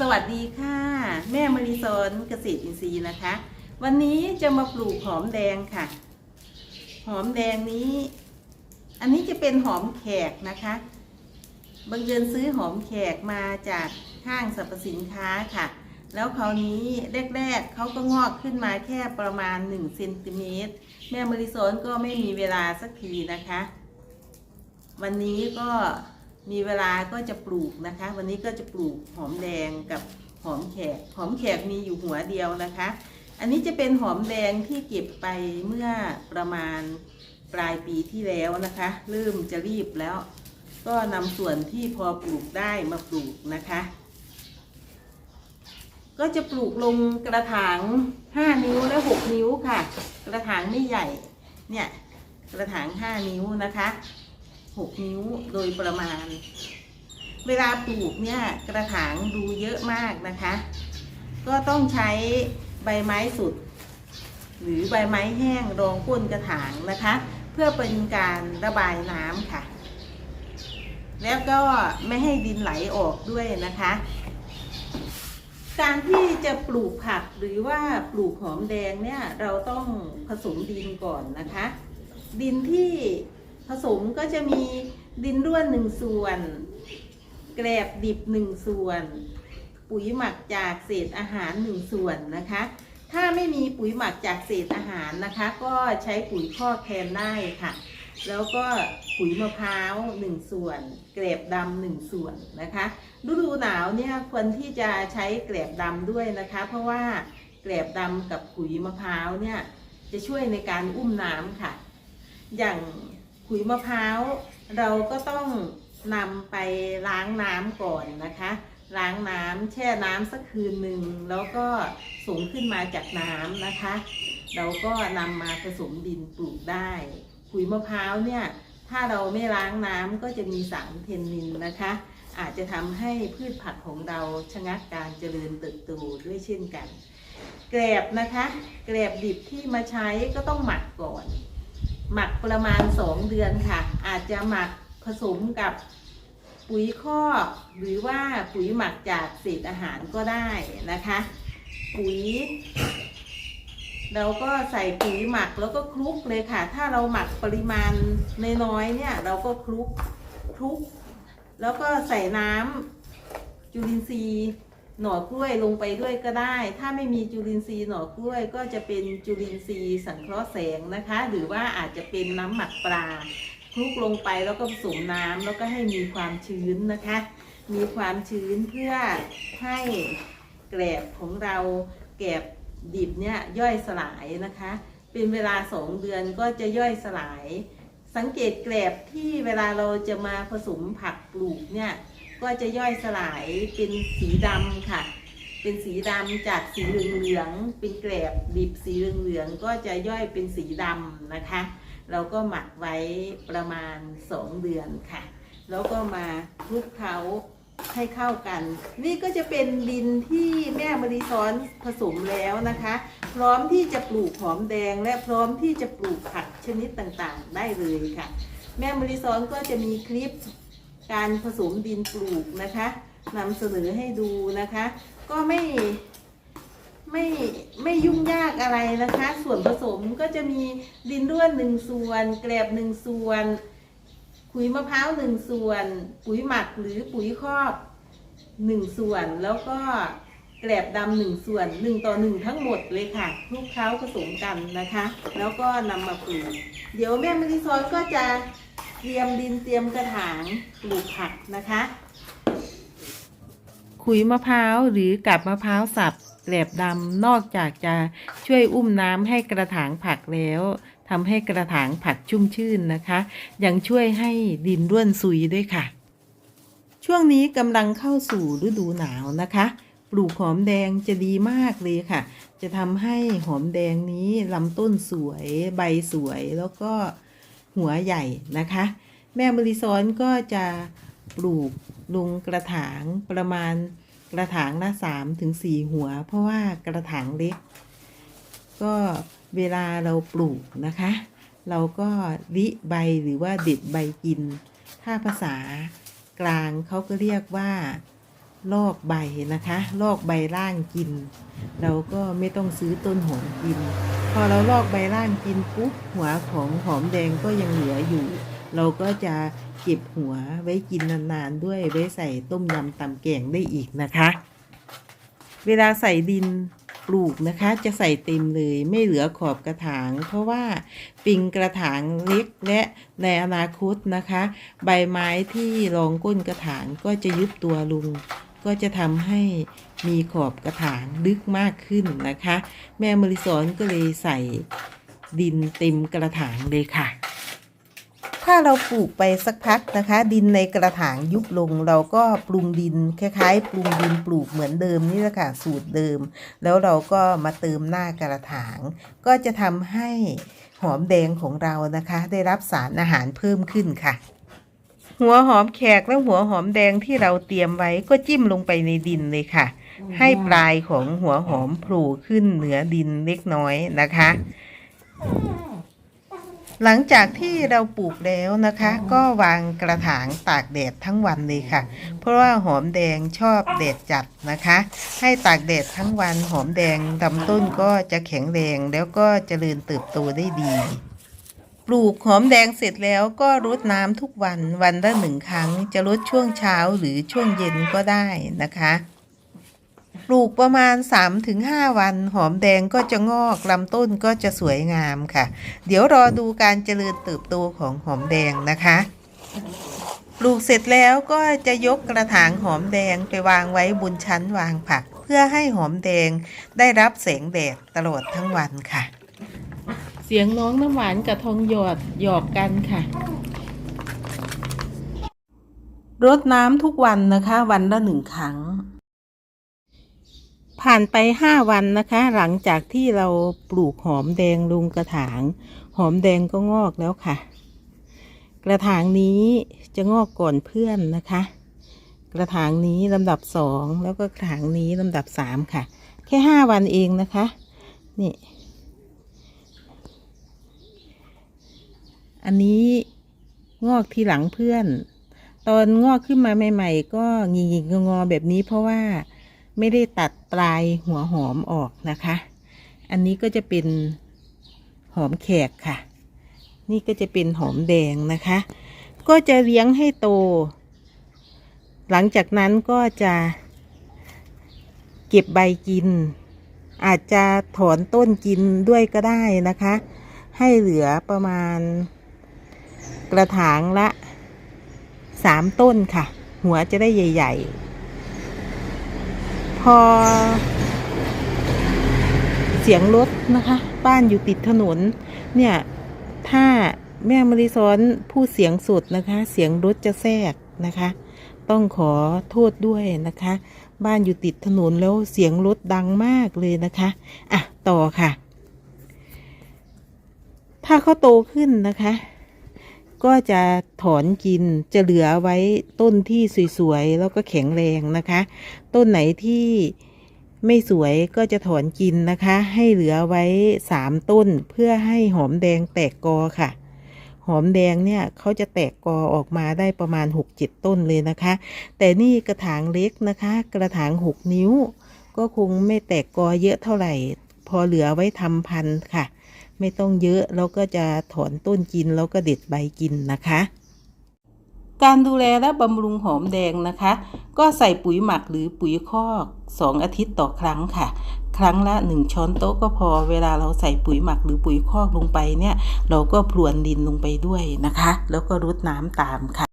สวัสดีค่ะ แม่มริซอนเกษตรอินทรีย์นะคะ วันนี้จะมาปลูกหอมแดงค่ะ หอมแดงนี้ อันนี้จะเป็นหอมแขกนะคะบางเดือนซื้อหอมแขกมาจากห้างสรรพสินค้าค่ะ แล้วคราวนี้แรกๆเขาก็งอกขึ้นมาแค่ประมาณ1เซนติเมตรแม่มริซอนก็ไม่มีเวลาสักทีนะคะ วันนี้ก็ มีเวลาก็จะปลูกนะคะ วันนี้ก็จะปลูกหอมแดงกับหอมแขก หอมแขกมีอยู่หัวเดียวนะคะ อันนี้จะเป็นหอมแดงที่เก็บไปเมื่อประมาณปลายปีที่แล้วนะคะ เริ่มจะรีบแล้ว ก็นำส่วนที่พอปลูกได้มาปลูกนะคะ ก็จะปลูกลงกระถาง 5 นิ้วและ 6 นิ้วค่ะ กระถางไม่ใหญ่เนี่ยกระถาง 5 นิ้วนะคะ 6 นิ้วโดยประมาณ เวลาปลูกเนี่ยกระถางดูเยอะมากนะคะ ก็ต้องใช้ใบไม้สุด หรือใบไม้แห้งรองก้นกระถางนะคะ เพื่อเป็นการระบายน้ำค่ะ แล้วก็ไม่ให้ดินไหลออกด้วยนะคะการที่จะปลูกผักหรือว่าปลูกหอมแดงเนี่ยเราต้องผสมดินก่อนนะคะ ดินที่ ผสมก็จะมีดินร่วนหนึ่งส่วน แกลบดิบหนึ่งส่วน ปุ๋ยหมักจากเศษอาหารหนึ่งส่วนนะคะ ถ้าไม่มีปุ๋ยหมักจากเศษอาหารนะคะ ก็ใช้ปุ๋ยคอกแทนได้ค่ะ แล้วก็ปุ๋ยมะพร้าวหนึ่งส่วน แกลบดำหนึ่งส่วนนะคะ ฤดูหนาวเนี่ยควรที่จะใช้แกลบดำด้วยนะคะ เพราะว่าแกลบดำกับขุยมะพร้าวเนี่ยจะช่วยในการอุ้มน้ำค่ะ อย่าง ขุยมะพร้าวเราก็ต้องนำไปล้างน้ำก่อนนะคะ ล้างน้ำแช่น้ำสักคืนหนึ่งแล้วก็ส่งขึ้นมาจากน้ำนะคะ เราก็นำมาผสมดินปลูกได้ขุยมะพร้าวเนี่ยถ้าเราไม่ล้างน้ำก็จะมีสารเทนนินนะคะ อาจจะทำให้พืชผักของเราชะงักการเจริญเติบโตด้วยเช่นกัน แกลบนะคะ แกลบดิบที่มาใช้ก็ต้องหมักก่อน หมักประมาณ 2 เดือนค่ะ อาจจะหมักผสมกับปุ๋ยคอกหรือว่าปุ๋ยหมักจากเศษอาหารก็ได้นะคะ ปุ๋ย เราก็ใส่ปุ๋ยหมักแล้วก็คลุกเลยค่ะ ถ้าเราหมักปริมาณน้อยๆเนี่ย เราก็คลุกคลุก แล้วก็ใส่น้ำจุลินทรีย์ หน่อกล้วยลงไปด้วยก็ได้ ถ้าไม่มีจุลินทรีย์หน่อกล้วยก็จะเป็นจุลินทรีย์สังเคราะห์แสงนะคะ หรือว่าอาจจะเป็นน้ำหมักปลาคลุกลงไปแล้วก็ผสมน้ำแล้วก็ให้มีความชื้นนะคะ มีความชื้นเพื่อให้แกลบของเราแกลบดิบเนี่ยย่อยสลายนะคะ เป็นเวลาสองเดือนก็จะย่อยสลาย สังเกตแกลบที่เวลาเราจะมาผสมผักปลูกเนี่ย ก็จะย่อยสลายเป็นสีดำค่ะ เป็นสีดำจากสีเหลืองๆเป็นแกลบดิบสีเหลืองๆก็จะย่อยเป็นสีดำนะคะ เราก็หมักไว้ประมาณ 2 เดือนค่ะ แล้วก็มาคลุกเคล้าให้เข้ากัน นี่ก็จะเป็นดินที่แม่มารีซ้อนผสมแล้วนะคะ พร้อมที่จะปลูกหอมแดงและพร้อมที่จะปลูกผักชนิดต่างๆ ได้เลยค่ะ แม่มารีซ้อนก็จะมีคลิป การผสมดินปลูกนะคะนำเสนอให้ดูนะคะ ก็ไม่ไม่ไม่ยุ่งยากอะไรนะคะ ส่วนผสมก็จะมีดินร่วนหนึ่งส่วน แกลบหนึ่งส่วนขุยมะพร้าวหนึ่งส่วน ปุ๋ยหมักหรือปุ๋ยคอกหนึ่งส่วนแล้วก็แกลบดำหนึ่งส่วนหนึ่งต่อหนึ่งทั้งหมดเลยค่ะคลุกเคล้าผสมกันนะคะ แล้วก็นำมาปลูก เดี๋ยวแม่มริซอนก็จะ ตรียมดินเตรียมกระถางปลูกผักนะคะ ขุยมะพร้าวหรือกับมะพร้าวสับแกลบดำนอกจากจะช่วยอุ้มน้ำให้กระถางผักแล้วทำให้กระถางผักชุ่มชื่นนะคะ ยังช่วยให้ดินร่วนซุยด้วยค่ะ ช่วงนี้กำลังเข้าสู่ฤดูหนาวนะคะ ปลูกหอมแดงจะดีมากเลยค่ะ จะทำให้หอมแดงนี้ลำต้นสวย ใบสวยแล้วก็ หัวใหญ่นะคะ แม่บริซอนก็จะปลูกลงกระถางประมาณกระถางละสามถึงสี่หัว เพราะว่ากระถางเล็ก ก็เวลาเราปลูกนะคะ เราก็ริใบหรือว่าเด็ดใบกิน ถ้าภาษากลางเขาก็เรียกว่า ลอกใบนะคะ ลอกใบล่างกิน เราก็ไม่ต้องซื้อต้นหอมกิน พอเราลอกใบล่างกินปุ๊บหัวของหอมแดงก็ยังเหลืออยู่ เราก็จะเก็บหัวไว้กินนานๆด้วยไว้ใส่ต้มยำตำแกงได้อีกนะคะ เวลาใส่ดินปลูกนะคะจะใส่เต็มเลยไม่เหลือขอบกระถาง เพราะว่าปิงกระถางเล็กและในอนาคตนะคะ ใบไม้ที่รองก้นกระถางก็จะยุบตัวลง ก็จะทำให้มีขอบกระถางลึกมากขึ้นนะคะ แม่มริสอนก็เลยใส่ดินเต็มกระถางเลยค่ะ ถ้าเราปลูกไปสักพักนะคะ ดินในกระถางยุบลงเราก็ปรุงดินคล้ายๆ ปรุงดินปลูกเหมือนเดิมนี่แหละค่ะสูตรเดิม แล้วเราก็มาเติมหน้ากระถาง ก็จะทำให้หอมแดงของเรานะคะ ได้รับสารอาหารเพิ่มขึ้นค่ะ หัวหอมแขกและหัวหอมแดงที่เราเตรียมไว้ก็จิ้มลงไปในดินเลยค่ะ ให้ปลายของหัวหอมโผล่ขึ้นเหนือดินเล็กน้อยนะคะ หลังจากที่เราปลูกแล้วนะคะ ก็วางกระถางตากแดดทั้งวันเลยค่ะ เพราะว่าหอมแดงชอบแดดจัดนะคะ ให้ตากแดดทั้งวันหอมแดงลำต้นก็จะแข็งแรงแล้วก็เจริญเติบโตได้ดี ปลูกหอมแดงเสร็จแล้วก็รดน้ำทุกวันวันละหนึ่งครั้ง จะรดช่วงเช้าหรือช่วงเย็นก็ได้นะคะ ปลูกประมาณ 3-5 วัน หอมแดงก็จะงอกลำต้นก็จะสวยงามค่ะ เดี๋ยวรอดูการเจริญเติบโตของหอมแดงนะคะ ปลูกเสร็จแล้วก็จะยกกระถางหอมแดงไปวางไว้บนชั้นวางผัก เพื่อให้หอมแดงได้รับแสงแดดตลอดทั้งวันค่ะ เสียงน้องน้ำหวานกับทองหยอดหยอกกันค่ะ รดน้ำทุกวันนะคะ วันละหนึ่งครั้ง ผ่านไปห้าวันนะคะ หลังจากที่เราปลูกหอมแดงลงกระถาง หอมแดงก็งอกแล้วค่ะ กระถางนี้จะงอกก่อนเพื่อนนะคะ กระถางนี้ลำดับสองแล้วก็กระถางนี้ลำดับสามค่ะ แค่ห้าวันเองนะคะ นี่ อันนี้งอกทีหลังเพื่อน ตอนงอกขึ้นมาใหม่ ๆ ก็หงิกๆงอแบบนี้เพราะว่าไม่ได้ตัดปลายหัวหอมออกนะคะ อันนี้ก็จะเป็นหอมแขกค่ะ นี่ก็จะเป็นหอมแดงนะคะ ก็จะเลี้ยงให้โต หลังจากนั้นก็จะเก็บใบกิน อาจจะถอนต้นกินด้วยก็ได้นะคะ ให้เหลือประมาณ กระถางละสามต้นค่ะ หัวจะได้ใหญ่ ๆ พอ เสียงรถนะคะ บ้านอยู่ติดถนน เนี่ย ถ้าแม่มริซ้อนพูดเสียงสดนะคะ เสียงรถจะแทรกนะคะ ต้องขอโทษด้วยนะคะ บ้านอยู่ติดถนนแล้วเสียงรถดังมากเลยนะคะอะต่อค่ะ ถ้าเขาโตขึ้นนะคะ ก็จะถอนกินจะเหลือไว้ต้นที่สวยๆ แล้วก็แข็งแรงนะคะ ต้นไหนที่ไม่สวยก็จะถอนกินนะคะ ให้เหลือไว้สามต้นเพื่อให้หอมแดงแตกกอค่ะ หอมแดงเนี่ยเขาจะแตกกอออกมาได้ประมาณ 6-7 ต้นเลยนะคะ แต่นี่กระถางเล็กนะคะ กระถาง 6 นิ้ว ก็คงไม่แตกกอเยอะเท่าไหร่ พอเหลือไว้ทำพันธุ์ค่ะ ไม่ต้องเยอะแล้วก็จะถอนต้นกินแล้วก็เด็ดใบกินนะคะ การดูแลและบำรุงหอมแดงนะคะ ก็ใส่ปุ๋ยหมักหรือปุ๋ยคอก 2 อาทิตย์ต่อครั้งค่ะครั้งละ 1 ช้อนโต๊ะก็พอเวลาเราใส่ปุ๋ยหมักหรือปุ๋ยคอกลงไปเนี่ย เราก็พรวนดินลงไปด้วยนะคะ แล้วก็รดน้ำตามค่ะ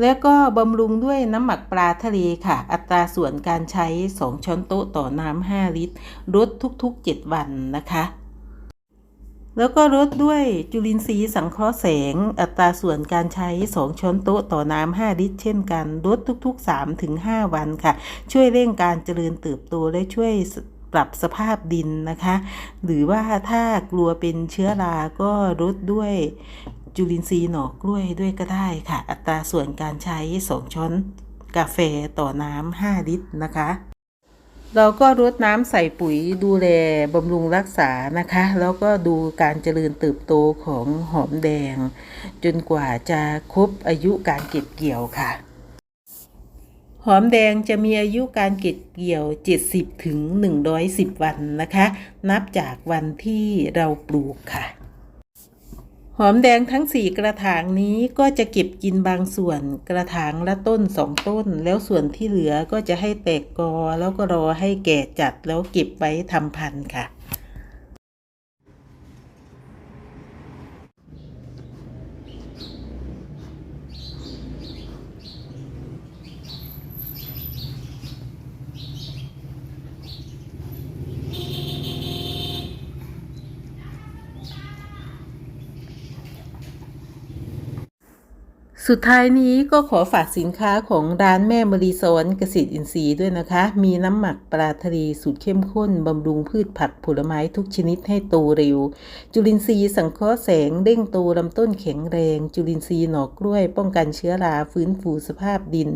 แล้วก็บำรุงด้วยน้ำหมักปลาทะเลค่ะ อัตราส่วนการใช้ 2 ช้อนโต๊ะต่อน้ำ5ลิตรรดทุกๆ 7 วันนะคะ แล้วก็รดด้วยจุลินทรีย์สังเคราะห์แสง อัตราส่วนการใช้ 2 ช้อนโต๊ะต่อน้ำ 5 ลิตร เช่นกันรดทุก ๆ 3-5วันค่ะ ช่วยเร่งการเจริญเติบโตและช่วยปรับสภาพดินนะคะ หรือว่าถ้ากลัวเป็นเชื้อรา ก็รดด้วยจุลินทรีย์หน่อกล้วยด้วยก็ได้ค่ะ อัตราส่วนการใช้ 2 ช้อนกาแฟต่อน้ำ 5 ลิตรนะคะ เราก็รดน้ำใส่ปุ๋ยดูแลบำรุงรักษานะคะ แล้วก็ดูการเจริญเติบโตของหอมแดง จนกว่าจะครบอายุการเก็บเกี่ยวค่ะ หอมแดงจะมีอายุการเก็บเกี่ยว 70ถึง110 วันนะคะ นับจากวันที่เราปลูกค่ะ อมแดงทั้งสี่กระถางนี้ก็จะเก็บกินบางส่วนกระถางละต้นสองต้น แล้วส่วนที่เหลือก็จะให้แตกกอแล้วก็รอให้แก่จัดแล้วเก็บไว้ทำพันธุ์ค่ะ สุดท้ายนี้ก็ขอฝากสินค้าของร้านแม่มรีสอนเกษตรอินทรีย์ด้วยนะคะ มีน้ำหมักปลาทะเลสูตรเข้มข้นบำรุงพืชผักผลไม้ทุกชนิดให้โตเร็ว จุลินทรีย์สังเคราะห์แสงเด้งโตลำต้นแข็งแรง จุลินทรีย์หนอกล้วย ป้องกันเชื้อราฟื้นฟูสภาพดิน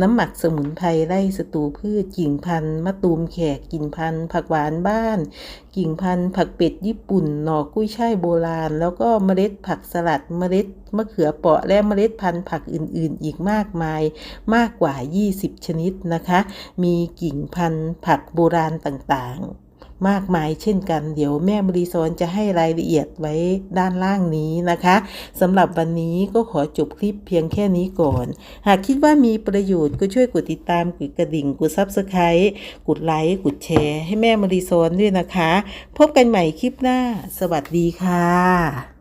น้ำหมักสมุนไพรไล่ศัตรูพืชกิ่งพันธุ์มะตูมแขกกิ่งพันธุ์ผักหวานบ้าน กิ่งพันธุ์ผักเป็ดญี่ปุ่น หน่อกุ้ยช่ายโบราณ แล้วก็เมล็ดผักสลัด เมล็ดมะเขือเปราะ และเมล็ดพันธุ์ผักอื่นๆ อีกมากมายมากกว่า 20 ชนิดนะคะ มีกิ่งพันธุ์ผักโบราณต่างๆ มากมายเช่นกัน เดี๋ยวแม่บริโซนจะให้รายละเอียดไว้ด้านล่างนี้นะคะสำหรับวันนี้ก็ขอจบคลิปเพียงแค่นี้ก่อน หากคิดว่ามีประโยชน์ก็ช่วยกดติดตามกดกระดิ่งกดซับสไครต์กดไลค์กดแชร์ให้แม่บริโซนด้วยนะคะ พบกันใหม่คลิปหน้า สวัสดีค่ะ